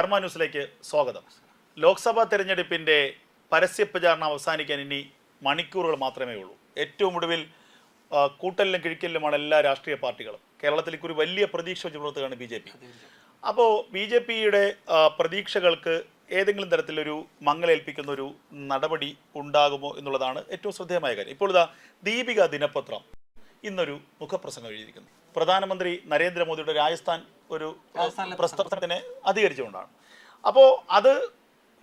കർമ്മ ന്യൂസിലേക്ക് സ്വാഗതം. ലോക്സഭാ തെരഞ്ഞെടുപ്പിന്റെ പരസ്യ പ്രചാരണം അവസാനിക്കാൻ ഇനി മണിക്കൂറുകൾ മാത്രമേ ഉള്ളൂ. ഏറ്റവും ഒടുവിൽ കൂട്ടലിലും കിഴിക്കലിലുമാണ് എല്ലാ രാഷ്ട്രീയ പാർട്ടികളും. കേരളത്തിലേക്ക് ഒരു വലിയ പ്രതീക്ഷ വെച്ച് പുറത്തുകയാണ് ബി ജെ പി. അപ്പോൾ ബി ജെ പിയുടെ പ്രതീക്ഷകൾക്ക് ഏതെങ്കിലും തരത്തിലൊരു മങ്ങലേൽപ്പിക്കുന്ന ഒരു നടപടി ഉണ്ടാകുമോ എന്നുള്ളതാണ് ഏറ്റവും ശ്രദ്ധേയമായ കാര്യം. ഇപ്പോൾ ഇതാ ദീപിക ദിനപത്രം ഇന്നൊരു മുഖപ്രസംഗം എഴുതിയിരിക്കുന്നു. പ്രധാനമന്ത്രി നരേന്ദ്രമോദിയുടെ രാജസ്ഥാൻ ഒരു രാജസ്ഥാനിലെ പ്രസ്താവത്തിനെ അധികരിച്ചുകൊണ്ടാണ്. അപ്പോൾ അത്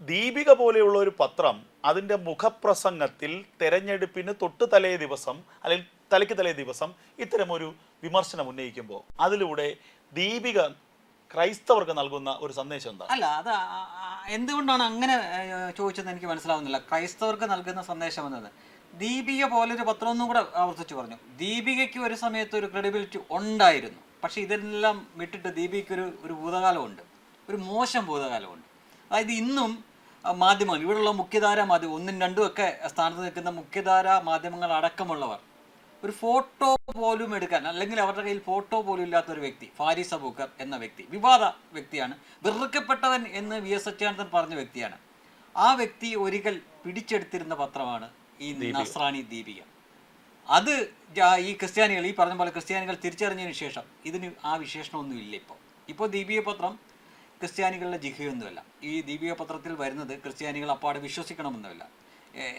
ദീപിക പോലെയുള്ള ഒരു പത്രം അതിന്റെ മുഖപ്രസംഗത്തിൽ തെരഞ്ഞെടുപ്പിന് തൊട്ട് തലേ ദിവസം അല്ലെങ്കിൽ തലയ്ക്ക് തലേ ദിവസം ഇത്തരമൊരു വിമർശനം ഉന്നയിക്കുമ്പോൾ അതിലൂടെ ദീപിക ക്രൈസ്തവർക്ക് നൽകുന്ന ഒരു സന്ദേശം എന്താ അല്ല അത് എന്തുകൊണ്ടാണ് അങ്ങനെ ചോദിച്ചത് എനിക്ക് മനസ്സിലാവുന്നില്ല. ക്രൈസ്തവർക്ക് നൽകുന്ന സന്ദേശം എന്നത് ദീപിക പോലൊരു പത്രം ഒന്നും കൂടെ ആവർത്തിച്ചു പറഞ്ഞു. ദീപികയ്ക്ക് ഒരു സമയത്ത് ഒരു ക്രെഡിബിലിറ്റി ഉണ്ടായിരുന്നു. പക്ഷെ ഇതെല്ലാം വിട്ടിട്ട് ദീപികയ്ക്ക് ഒരു ഒരു ഭൂതകാലമുണ്ട്. ഒരു മോശം ഭൂതകാലമുണ്ട്. അതായത് ഇന്നും മാധ്യമങ്ങൾ ഇവിടെയുള്ള മുഖ്യധാര മാധ്യമം ഒന്നും രണ്ടും ഒക്കെ സ്ഥാനത്ത് നിൽക്കുന്ന മുഖ്യധാര മാധ്യമങ്ങൾ അടക്കമുള്ളവർ ഒരു ഫോട്ടോ പോലും എടുക്കാൻ അല്ലെങ്കിൽ അവരുടെ കയ്യിൽ ഫോട്ടോ പോലും ഇല്ലാത്ത ഒരു വ്യക്തി ഫാരിസ് അബൂക്കർ എന്ന വ്യക്തി വിവാദ വ്യക്തിയാണ് വെറുക്കപ്പെട്ടവൻ എന്ന് വി എസ് സത്യാനന്ദൻ പറഞ്ഞ വ്യക്തിയാണ്. ആ വ്യക്തി ഒരിക്കൽ പിടിച്ചെടുത്തിരുന്ന പത്രമാണ് ഈ നസ്രാണി ദീപിക. അത് ഈ ക്രിസ്ത്യാനികൾ ഈ പറഞ്ഞ പോലെ ക്രിസ്ത്യാനികൾ തിരിച്ചറിഞ്ഞതിന് ശേഷം ഇതിന് ആ വിശേഷണമൊന്നും ഇല്ല ഇപ്പോൾ ഇപ്പോൾ ദീപിക പത്രം ക്രിസ്ത്യാനികളുടെ ജിഹയൊന്നുമല്ല. ഈ ദീപിക പത്രത്തിൽ വരുന്നത് ക്രിസ്ത്യാനികൾ അപ്പാടെ വിശ്വസിക്കണമെന്നുമില്ല.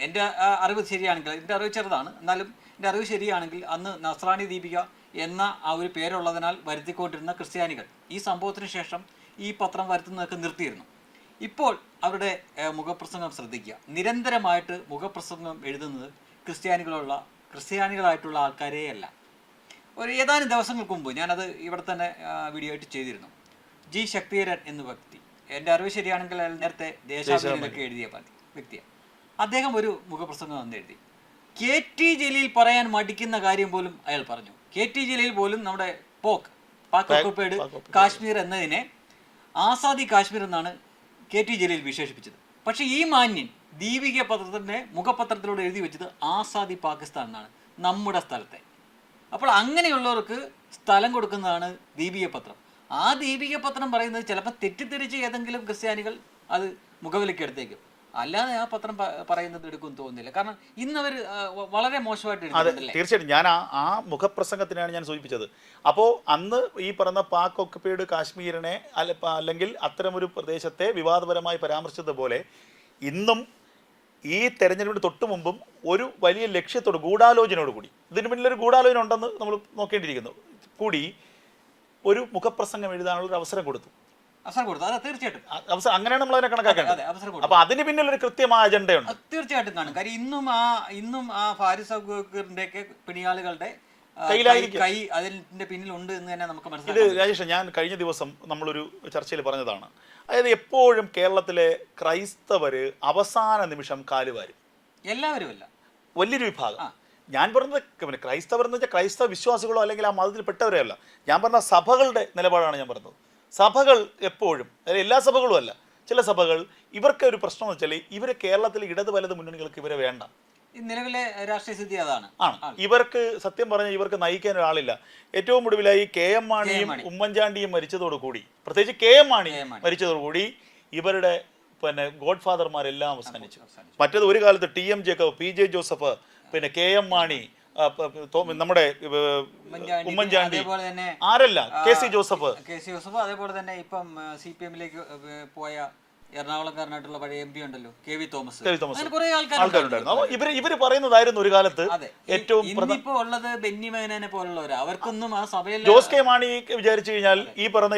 എന്റെ അറിവ് ശരിയാണെങ്കിൽ എന്റെ അറിവ് ചെറുതാണ്. എന്നാലും എന്റെ അറിവ് ശരിയാണെങ്കിൽ അന്ന് നസ്രാണി ദീപിക എന്ന ആ ഒരു പേരുള്ളതിനാൽ വരുത്തിക്കൊണ്ടിരുന്ന ക്രിസ്ത്യാനികൾ ഈ സംഭവത്തിന് ശേഷം ഈ പത്രം വരുത്തുന്നതൊക്കെ നിർത്തിയിരുന്നു. ഇപ്പോൾ അവരുടെ മുഖപ്രസംഗം ശ്രദ്ധിക്കുക. നിരന്തരമായിട്ട് മുഖപ്രസംഗം എഴുതുന്നത് ക്രിസ്ത്യാനികളുള്ള ക്രിസ്ത്യാനികളായിട്ടുള്ള ആൾക്കാരെയല്ല ഒരു ഏതാനും ദിവസങ്ങൾക്ക് മുമ്പ് ഞാനത് ഇവിടെ തന്നെ വീഡിയോ ആയിട്ട് ചെയ്തിരുന്നു. ജി ശക്തിധരൻ എന്ന വ്യക്തി. എന്റെ അറിവ് ശരിയാണെങ്കിൽ നേരത്തെ ദേശാഭിമാനൊക്കെ എഴുതിയ വ്യക്തിയാണ്. അദ്ദേഹം ഒരു മുഖപ്രസംഗം വന്ന് എഴുതി. കെ ടി ജലീൽ പറയാൻ മടിക്കുന്ന കാര്യം പോലും അയാൾ പറഞ്ഞു. കെ ടി ജലീൽ പോലും നമ്മുടെ പോക്ക് പാക് ഒക്കുപ്പേഡ് കാശ്മീർ എന്നതിനെ ആസാദി കാശ്മീർ എന്നാണ് കെ ടി ജലീൽ വിശേഷിപ്പിച്ചത്. പക്ഷെ ഈ മാന്യൻ ദീപിക പത്രത്തിന്റെ മുഖപത്രത്തിലൂടെ എഴുതി വെച്ചത് ആസാദി പാകിസ്ഥാൻ എന്നാണ് നമ്മുടെ സ്ഥലത്തെ. അപ്പോൾ അങ്ങനെയുള്ളവർക്ക് സ്ഥലം കൊടുക്കുന്നതാണ് ദീപിക പത്രം. ആ ദീപിക പത്രം പറയുന്നത് ചിലപ്പോൾ തെറ്റിദ്ധരിച്ച് ഏതെങ്കിലും ക്രിസ്ത്യാനികൾ അത് മുഖവിലേക്ക് എടുത്തേക്കും. അല്ലാതെ ആ പത്രം പറയുന്നത് എടുക്കും തോന്നുന്നില്ല. കാരണം ഇന്ന് അവർ വളരെ മോശമായിട്ട് അതെ തീർച്ചയായിട്ടും. ഞാൻ ആ ആ മുഖപ്രസംഗത്തിനാണ് ഞാൻ സൂചിപ്പിച്ചത്. അപ്പോൾ അന്ന് ഈ പറഞ്ഞ പാക് ഒക്കുപ്പേഡ് കാശ്മീരിനെ അല്ല അല്ലെങ്കിൽ അത്തരമൊരു പ്രദേശത്തെ വിവാദപരമായി പരാമർശിച്ചതുപോലെ ഇന്നും ഈ തെരഞ്ഞെടുപ്പിന് തൊട്ടു മുമ്പും ഒരു വലിയ ലക്ഷ്യത്തോട് ഗൂഢാലോചനയോട് കൂടി ഇതിന് പിന്നിൽ ഒരു ഗൂഢാലോചന ഉണ്ടെന്ന് നമ്മൾ നോക്കേണ്ടിയിരിക്കുന്നു. കൂടി ഒരു മുഖപ്രസംഗം എഴുതാനുള്ള ഒരു അവസരം കൊടുത്തു. അവസരം കൊടുത്തു. അതെ തീർച്ചയായിട്ടും. അവസരം അങ്ങനെയാണ് നമ്മൾ അതിനെ കണക്കാക്കേണ്ടത്. അതെ അവസരം കൊടുത്തു. അപ്പൊ അതിന് പിന്നിൽ ഒരു കൃത്യമായ അജണ്ടയുണ്ട് തീർച്ചയായിട്ടും കാണും. കാര്യം ഇന്നും ആ ഇന്നും ആ ഫാരിസ് അബൂബക്കറിന്റെ ഒക്കെ പിണിയാളുകളുടെ കൈ- കയ്യിലായിരിക്കും. കൈ അതിന്റെ പിന്നിലുണ്ട് എന്ന് തന്നെ നമുക്ക് ഇത് മനസ്സിലാക്കാം രാജേഷ് ഞാൻ കഴിഞ്ഞ ദിവസം നമ്മളൊരു ചർച്ചയിൽ പറഞ്ഞതാണ്. അതായത് എപ്പോഴും കേരളത്തിലെ ക്രൈസ്തവര് അവസാന നിമിഷം കാലുവാരും എല്ലാവരും അല്ല. വലിയൊരു വിഭാഗം. ഞാൻ പറഞ്ഞത് പിന്നെ ക്രൈസ്തവർ എന്ന് വെച്ചാൽ ക്രൈസ്തവ വിശ്വാസികളോ അല്ലെങ്കിൽ ആ മതത്തിൽ പെട്ടവരോ അല്ല. ഞാൻ പറഞ്ഞ സഭകളുടെ നിലപാടാണ് ഞാൻ പറഞ്ഞത്. സഭകൾ എപ്പോഴും അതായത് എല്ലാ സഭകളും അല്ല ചില സഭകൾ ഇവർക്ക് ഒരു പ്രശ്നം എന്ന് വെച്ചാൽ ഇവരെ കേരളത്തിലെ ഇടത് വലത് മുന്നണികൾക്ക് ഇവരെ വേണ്ട. നിലവിലെ രാഷ്ട്രീയ സ്ഥിതി അതാണ്. ആണ്. ഇവർക്ക് സത്യം പറഞ്ഞാൽ ഇവർക്ക് നയിക്കാൻ ഒരാളില്ല. ഏറ്റവും ഒടുവിലായി കെ എം മാണിയും ഉമ്മൻചാണ്ടിയും മരിച്ചതോടുകൂടി പ്രത്യേകിച്ച് കെ എം മാണി മരിച്ചതോട് കൂടി മരിച്ചതോടുകൂടി ഇവരുടെ പിന്നെ ഗോഡ് ഫാദർമാരെല്ലാം അവസാനിച്ചു. മറ്റേത് ഒരു കാലത്ത് T M Jacob P J Joseph പിന്നെ കെ എം മാണി നമ്മുടെ Oommen Chandy, ആരല്ല? K C Joseph. K C Joseph അതേപോലെ തന്നെ ഇപ്പം സി പി എമ്മിലേക്ക് പോയ എറണാകുളംകാരനായിട്ടുള്ള പഴയ എം പി ഉണ്ടല്ലോ K V Thomas. K V Thomas. ആൾക്കാരുണ്ടായിരുന്നു. ഇവർ ഇവർ ഇവർ പറയുന്നതായിരുന്നു ഒരു കാലത്ത് ഏറ്റവും ഇന്നിപ്പോ ഉള്ളത് ബെന്നി മേനനെ പോലുള്ളവരാ. അവർക്കൊന്നും ആ സഭയിൽ ജോസ് കെ മാണി വിചാരിച്ചു കഴിഞ്ഞാൽ ഈ പറഞ്ഞ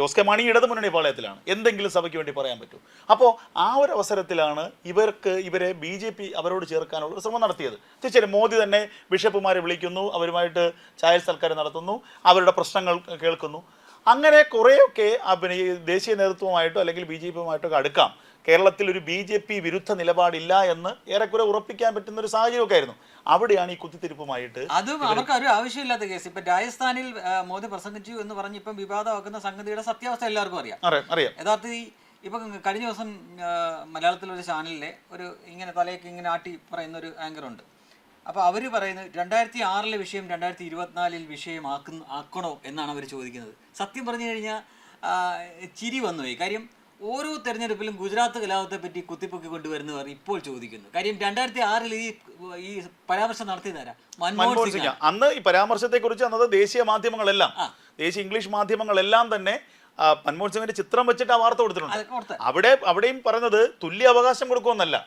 ജോസ് കെ മാണി ഇടതു മുന്നണി പാളയത്തിലാണ്. എന്തെങ്കിലും സഭയ്ക്ക് വേണ്ടി പറയാൻ പറ്റും. അപ്പോൾ ആ ഒരു അവസരത്തിലാണ് ഇവർക്ക് ഇവരെ ബി ജെ പി അവരോട് ചേർക്കാനുള്ള ഒരു ശ്രമം നടത്തിയത്. തീർച്ചയായും മോദി തന്നെ ബിഷപ്പുമാരെ വിളിക്കുന്നു അവരുമായിട്ട് ചായ സൽക്കാരം നടത്തുന്നു അവരുടെ പ്രശ്നങ്ങൾ കേൾക്കുന്നു. അങ്ങനെ കുറേയൊക്കെ ഈ ദേശീയ നേതൃത്വമായിട്ടോ അല്ലെങ്കിൽ ബി ജെ പിയുമായിട്ടോ അടുക്കാം. കേരളത്തിൽ ഒരു ബി ജെ പി വിരുദ്ധ നിലപാടില്ല എന്ന് ഏറെക്കുറെ ഉറപ്പിക്കാൻ പറ്റുന്ന ഒരു സാഹചര്യമൊക്കെ ആയിരുന്നു. അവിടെയാണ് ഈ കുത്തിത്തിരിപ്പുമായിട്ട് അത് അവർക്ക് ഒരു ആവശ്യമില്ലാത്ത കേസ്. ഇപ്പൊ രാജസ്ഥാനിൽ മോദി പ്രസംഗിച്ചു എന്ന് പറഞ്ഞ് ഇപ്പം വിവാദമാക്കുന്ന സംഗതിയുടെ സത്യാവസ്ഥ എല്ലാവർക്കും അറിയാം. അറിയാം യഥാർത്ഥ യഥാർത്ഥത്തിൽ ഇപ്പം കഴിഞ്ഞ ദിവസം മലയാളത്തിലെ മലയാളത്തിലൊരു ചാനലിലെ ഒരു ഇങ്ങനെ തലയൊക്കെ ഇങ്ങനെ ആട്ടി പറയുന്ന ഒരു ആങ്കർ ഉണ്ട്. അപ്പോൾ അവർ പറയുന്നത് രണ്ടായിരത്തി ആറിലെ വിഷയം രണ്ടായിരത്തി ഇരുപത്തിനാലിൽ വിഷയമാക്കുന്ന ആക്കണോ എന്നാണ് അവർ ചോദിക്കുന്നത്. സത്യം പറഞ്ഞു കഴിഞ്ഞാൽ ചിരി വന്നുപോയി കാര്യം ഓരോ തെരഞ്ഞെടുപ്പിലും ഗുജറാത്ത് കലാപത്തെ പറ്റി കുത്തിപ്പൊക്കി കൊണ്ടുവരുന്നവർ ഇപ്പോൾ ചോദിക്കുന്നു. കാര്യം രണ്ടായിരത്തി ആറിൽ ഈ ഈ പരാമർശം നടത്തിയതാരാ? മൻമോഹൻ സിംഗ് അന്ന് ഈ പരാമർശത്തെ കുറിച്ച് അന്നത് ദേശീയ മാധ്യമങ്ങളെല്ലാം. ദേശീയ ഇംഗ്ലീഷ് മാധ്യമങ്ങളെല്ലാം തന്നെ മൻമോഹൻ സിംഗിന്റെ ചിത്രം വെച്ചിട്ട് ആ വാർത്ത കൊടുത്തിട്ടുണ്ട്. അവിടെ അവിടെയും പറയുന്നത് തുല്യ അവകാശം കൊടുക്കുമെന്നല്ല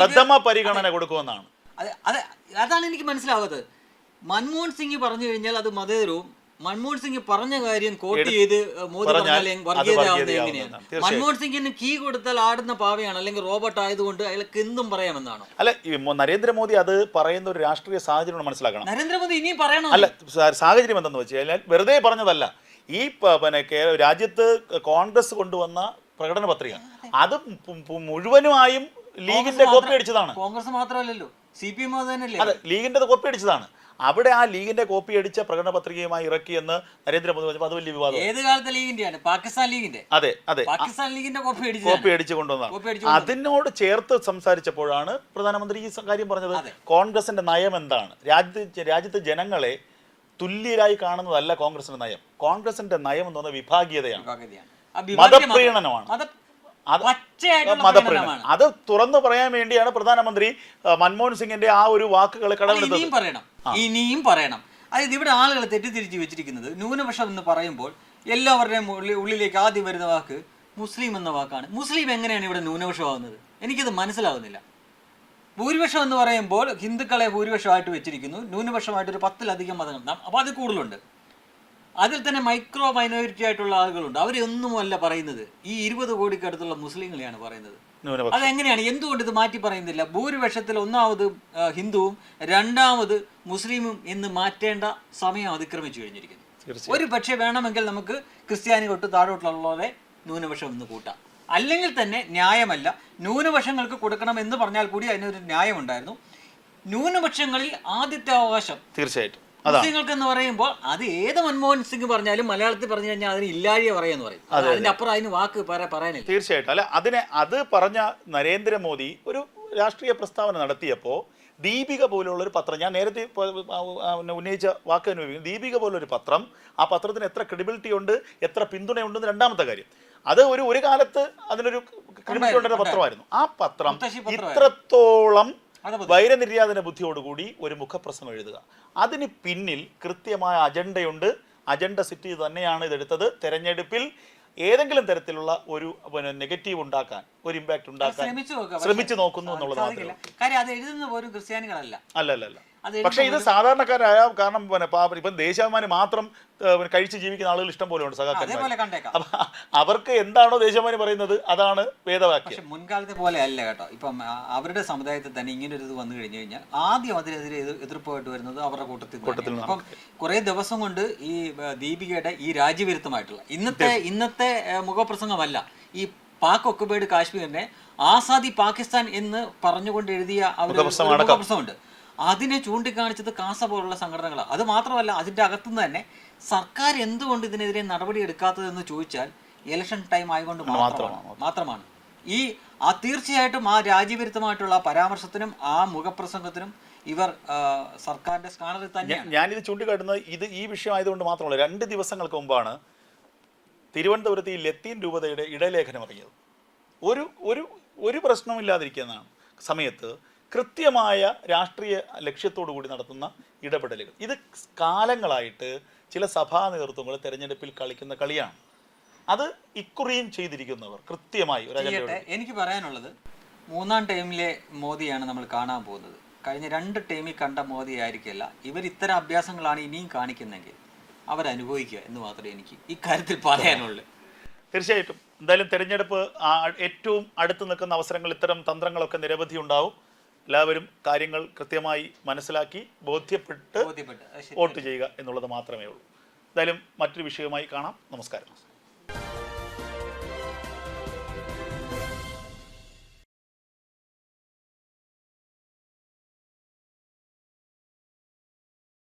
പ്രഥമ പരിഗണന കൊടുക്കുമെന്നാണ്. അത് അത് അതാണ് എനിക്ക് മനസ്സിലാവാത്തത്. മൻമോഹൻ സിംഗ് പറഞ്ഞു കഴിഞ്ഞാൽ അത് മതേതരവും മൻമോഹൻ സിംഗ് പറഞ്ഞ കാര്യം കോട്ട് ചെയ്ത് മോദി പറഞ്ഞാൽ വർഗീയതയാവുന്നത്. എങ്ങനെയാണ്? മൻമോഹൻ സിംഗിന് കീ കൊടുത്താൽ ആടുന്ന പാവയാണ് അല്ലെങ്കിൽ റോബോട്ട് ആയതുകൊണ്ട് അയാൾക്ക് എന്തും പറയാമെന്നാണോ? അല്ല നരേന്ദ്രമോദി അത് പറയുന്ന ഒരു രാഷ്ട്രീയ സാഹചര്യം മനസ്സിലാക്കണം. നരേന്ദ്രമോദി ഇനിയും പറയണം? അല്ല സാഹചര്യം എന്തെന്ന് വെച്ച് കഴിഞ്ഞാൽ വെറുതെ പറഞ്ഞതല്ല. ഈ പിന്നെ രാജ്യത്ത് കോൺഗ്രസ് കൊണ്ടുവന്ന പ്രകടന പത്രിക. അത്. മുഴുവനുമായും ലീഗിന്റെ കോപ്പി അടിച്ചതാണ്. കോൺഗ്രസ് മാത്രമല്ലല്ലോ. സി പി എം അതെ ലീഗിന്റെ കോപ്പി അടിച്ചതാണ്. അവിടെ ആ ലീഗിന്റെ കോപ്പി അടിച്ച പ്രകടന പത്രികയുമായി ഇറക്കിയെന്ന് നരേന്ദ്രമോദി പറഞ്ഞപ്പോൾ അത് വലിയ വിവാദം ഏത് കാലത്തെ ലീഗിന്റെയാണ് പാകിസ്ഥാൻ ലീഗിന്റെ അതെ അതെ. പാകിസ്ഥാൻ ലീഗിന്റെ കോപ്പി അടിച്ച് കോപ്പി അടിച്ച് അതിനോട് ചേർത്ത് സംസാരിച്ചപ്പോഴാണ് പ്രധാനമന്ത്രി ഈ കാര്യം പറഞ്ഞത് കോൺഗ്രസിന്റെ നയം എന്താണ്? രാജ്യത്ത് രാജ്യത്തെ ജനങ്ങളെ തുല്യരായി കാണുന്നതല്ല കോൺഗ്രസിന്റെ നയം. കോൺഗ്രസിന്റെ നയം എന്ന് പറഞ്ഞാൽ വിഭാഗീയതയാണ്. മതപ്രീണനമാണ്. മതപ്രീണനം അത് തുറന്നു പറയാൻ വേണ്ടിയാണ് പ്രധാനമന്ത്രി മൻമോഹൻ സിംഗിന്റെ ആ ഒരു വാക്കുകൾ കടമെടുത്തത്. ഇനിയും പറയണം. ഇനിയും പറയണം. അതായത് ഇവിടെ ആളുകൾ തെറ്റിദ്ധരിച്ച് വെച്ചിരിക്കുന്നത് ന്യൂനപക്ഷം എന്ന് പറയുമ്പോൾ എല്ലാവരുടെയും ഉള്ളിലേക്ക് ആദ്യം വരുന്ന വാക്ക് മുസ്ലിം എന്ന വാക്കാണ്. മുസ്ലിം എങ്ങനെയാണ് ഇവിടെ ന്യൂനപക്ഷമാകുന്നത്? എനിക്കത് മനസ്സിലാവുന്നില്ല. ഭൂരിപക്ഷം എന്ന് പറയുമ്പോൾ ഹിന്ദുക്കളെ ഭൂരിപക്ഷമായിട്ട് വെച്ചിരിക്കുന്നു. ന്യൂനപക്ഷമായിട്ട് ഒരു പത്തിലധികം മതങ്ങൾ. അപ്പോൾ അത് കൂടുതലുണ്ട്. അതിൽ തന്നെ മൈക്രോ മൈനോറിറ്റി ആയിട്ടുള്ള ആളുകളുണ്ട്. അവരെ അവരൊന്നുമല്ല പറയുന്നത്. ഈ ഇരുപത് കോടിക്കടുത്തുള്ള മുസ്ലിങ്ങളെയാണ് പറയുന്നത്. അതെങ്ങനെയാണ് എന്തുകൊണ്ട് ഇത് മാറ്റി പറയുന്നില്ല? ഭൂരിപക്ഷത്തിൽ ഒന്നാമത് ഹിന്ദുവും രണ്ടാമത് മുസ്ലിമും എന്ന് മാറ്റേണ്ട സമയം അതിക്രമിച്ചു കഴിഞ്ഞിരിക്കുന്നു. ഒരു പക്ഷേ വേണമെങ്കിൽ നമുക്ക് ക്രിസ്ത്യാനി തൊട്ട് താഴോട്ടുള്ളവരെ ന്യൂനപക്ഷം ഒന്ന് കൂട്ടാം. അല്ലെങ്കിൽ തന്നെ ന്യായമല്ല ന്യൂനപക്ഷങ്ങൾക്ക് കൊടുക്കണം എന്ന് പറഞ്ഞാൽ കൂടി അതിനൊരു ന്യായമുണ്ടായിരുന്നു. ന്യൂനപക്ഷങ്ങളിൽ ആദ്യത്തെ അവകാശം തീർച്ചയായിട്ടും. മുസ്ലിങ്ങൾക്ക് എന്ന് പറയുമ്പോൾ അത് ഏത് മൻമോഹൻ സിംഗ് പറഞ്ഞാലും മലയാളത്തിൽ പറഞ്ഞു കഴിഞ്ഞാൽ അതിന് ഇല്ലാഴിയെ പറയാന്ന് പറയും. അതിന്റെ അപ്പുറം അതിന് വാക്ക് പറയാനില്ല. തീർച്ചയായിട്ടും. അല്ല അതിനെ അത് പറഞ്ഞ നരേന്ദ്രമോദി ഒരു രാഷ്ട്രീയ പ്രസ്താവന നടത്തിയപ്പോൾ ദീപിക പോലുള്ള ഒരു പത്രം ഞാൻ നേരത്തെ ഉന്നയിച്ച വാക്ക് അനുഭവിക്കുന്നു ദീപിക പോലൊരു പത്രം ആ പത്രത്തിന് എത്ര ക്രെഡിബിലിറ്റി ഉണ്ട് എത്ര പിന്തുണയുണ്ടെന്ന് രണ്ടാമത്തെ കാര്യം. അത് ഒരു ഒരു കാലത്ത് അതിനൊരു ക്രെഡിബിലിറ്റി ഉണ്ടായിരുന്ന. പത്രമായിരുന്നു. ആ പത്രം ഇത്രത്തോളം വൈരനിര്യാതന ബുദ്ധിയോടുകൂടി ഒരു മുഖപ്രസംഗം എഴുതുക. അതിന് പിന്നിൽ കൃത്യമായ അജണ്ടയുണ്ട്. അജണ്ട സിറ്റി തന്നെയാണ് ഇതെടുത്തത്. തെരഞ്ഞെടുപ്പിൽ ഏതെങ്കിലും തരത്തിലുള്ള ഒരു പിന്നെ നെഗറ്റീവ് ഉണ്ടാക്കാൻ ഒരു ഇമ്പാക്ട് ഉണ്ടാക്കാൻ ശ്രമിച്ചു നോക്കുന്നു എന്നുള്ളത് മാത്രമേ കാര്യം അത് എഴുതുന്ന പോലും ക്രിസ്ത്യാനികളല്ല. അല്ല അല്ല അല്ല പക്ഷേ ഇത് സാധാരണക്കാരായ കാരണം പിന്നെ പാപ- ഇപ്പം ദേശാഭിമാനി മാത്രം കഴിച്ച് ജീവിക്കുന്ന ആളുകൾ ഇഷ്ടം പോലെ ഉണ്ട് കണ്ടേക്കാം. അപ്പൊ അവർക്ക് എന്താണോ ദേശാഭിമാനി പറയുന്നത് അതാണ് വേദവാക്യം. മുൻകാലത്തെ പോലെ അല്ല കേട്ടോ. ഇപ്പം അവരുടെ സമുദായത്തിൽ തന്നെ ഇങ്ങനെ ഒരു ഇത് വന്നു കഴിഞ്ഞു കഴിഞ്ഞാൽ ആദ്യം അതിനെതിരെ എതിർ- എതിർപ്പായിട്ട് വരുന്നത് അവരുടെ കൂട്ടത്തിൽ കൂട്ടത്തിൽ അപ്പം കുറെ ദിവസം കൊണ്ട് ഈ ദീപികയുടെ ഈ രാജ്യവിരുദ്ധമായിട്ടുള്ള ഇന്നത്തെ ഇന്നത്തെ മുഖപ്രസംഗമല്ല ഈ പാക് ഒക്കുപൈഡ് കാശ്മീരിനെ ആസാദി പാകിസ്ഥാൻ എന്ന് പറഞ്ഞുകൊണ്ട് എഴുതിയ അവരുടെ പ്രശ്നമുണ്ട് അതിനെ ചൂണ്ടിക്കാണിച്ചത് കാസ പോലുള്ള സംഘടനകളാണ് അത് മാത്രമല്ല അതിന്റെ അകത്തുനിന്ന് തന്നെ സർക്കാർ എന്തുകൊണ്ട് ഇതിനെതിരെ നടപടി എടുക്കാത്തതെന്ന് ചോദിച്ചാൽ ഇലക്ഷൻ ടൈം ആയതുകൊണ്ട് മാത്രമാണ്. മാത്രമാണ് ഈ ആ തീർച്ചയായിട്ടും ആ രാജ്യവിരുദ്ധമായിട്ടുള്ള പരാമർശത്തിനും ആ മുഖപ്രസംഗത്തിനും ഇവർ സർക്കാരിന്റെ സ്കാനറിൽ തന്നെ ഞാനിത് ചൂണ്ടിക്കാട്ടുന്നത് ഇത് ഈ വിഷയം ആയതുകൊണ്ട് മാത്രമല്ല രണ്ട് ദിവസങ്ങൾക്ക് മുമ്പാണ് തിരുവനന്തപുരത്ത് ഈ ലത്തീൻ രൂപതയുടെ ഇടലേഖനം ഇറങ്ങിയത്. ഒരു ഒരു ഒരു പ്രശ്നവും ഇല്ലാതിരിക്കുന്നതാണ് സമയത്ത് കൃത്യമായ രാഷ്ട്രീയ ലക്ഷ്യത്തോടു കൂടി നടത്തുന്ന ഇടപെടലുകൾ. ഇത് കാലങ്ങളായിട്ട് ചില സഭാ നേതൃത്വങ്ങൾ തെരഞ്ഞെടുപ്പിൽ കളിക്കുന്ന കളിയാണ്. അത് ഇക്കുറിയും ചെയ്തിരിക്കുന്നവർ കൃത്യമായി ഒരു അജണ്ടയോട് എനിക്ക് പറയാനുള്ളത് മൂന്നാം ടൈമിലെ മോദിയാണ് നമ്മൾ കാണാൻ പോകുന്നത്. കഴിഞ്ഞ രണ്ട് ടൈമിൽ കണ്ട മോദി ആയിരിക്കില്ല. ഇവർ ഇത്തരം അഭ്യാസങ്ങളാണ് ഇനിയും കാണിക്കുന്നെങ്കിൽ അവരനുഭവിക്കുക എന്ന് മാത്രമേ എനിക്ക് ഇക്കാര്യത്തിൽ പറയാനുള്ളൂ. തീർച്ചയായിട്ടും. എന്തായാലും തെരഞ്ഞെടുപ്പ് ഏറ്റവും അടുത്ത് നിൽക്കുന്ന അവസരങ്ങൾ ഇത്തരം തന്ത്രങ്ങളൊക്കെ നിരവധി ഉണ്ടാവും. എല്ലാവരും കാര്യങ്ങൾ കൃത്യമായി മനസ്സിലാക്കി ബോധ്യപ്പെട്ട്. വോട്ട് ചെയ്യുക എന്നുള്ളത് മാത്രമേ ഉള്ളൂ. എന്തായാലും മറ്റൊരു വിഷയവുമായി കാണാം. നമസ്കാരം.